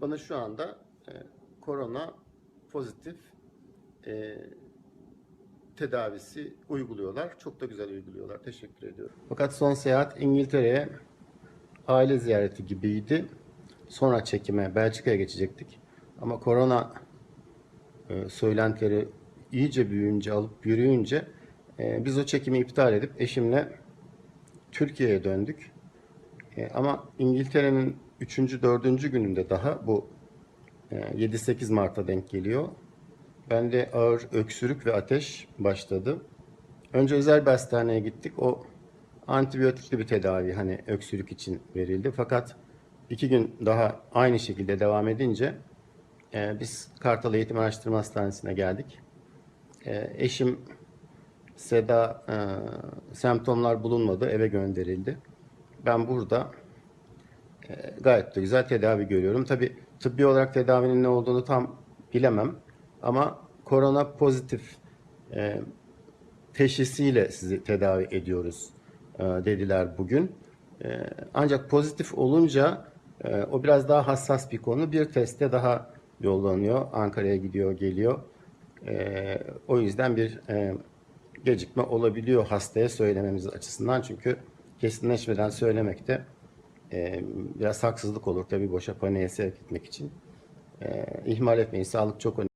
bana şu anda e, korona pozitif e, tedavisi uyguluyorlar. Çok da güzel uyguluyorlar. Teşekkür ediyorum. Fakat son seyahat İngiltere'ye aile ziyareti gibiydi. Sonra çekime Belçika'ya geçecektik. Ama korona e, söylentileri iyice büyüyünce, alıp yürüyünce e, biz o çekimi iptal edip eşimle Türkiye'ye döndük. E, ama İngiltere'nin 3. 4. gününde daha bu e, 7-8 Mart'a denk geliyor. Bende ağır öksürük ve ateş başladı. Önce özel bir hastaneye gittik. O antibiyotikli bir tedavi hani öksürük için verildi. Fakat iki gün daha aynı şekilde devam edince e, biz Kartal Eğitim Araştırma Hastanesi'ne geldik. E, eşim Seda e, semptomlar bulunmadı, eve gönderildi. Ben burada e, gayet de güzel tedavi görüyorum. Tabi tıbbi olarak tedavinin ne olduğunu tam bilemem. Ama korona pozitif e, teşhisiyle sizi tedavi ediyoruz e, dediler bugün. E, ancak pozitif olunca e, o biraz daha hassas bir konu. Bir teste daha yollanıyor. Ankara'ya gidiyor, geliyor. E, o yüzden bir e, gecikme olabiliyor hastaya söylememiz açısından. Çünkü kesinleşmeden söylemek de e, biraz haksızlık olur tabii boşa paniğe sevk etmek için. E, ihmal etmeyin. Sağlık çok önemli.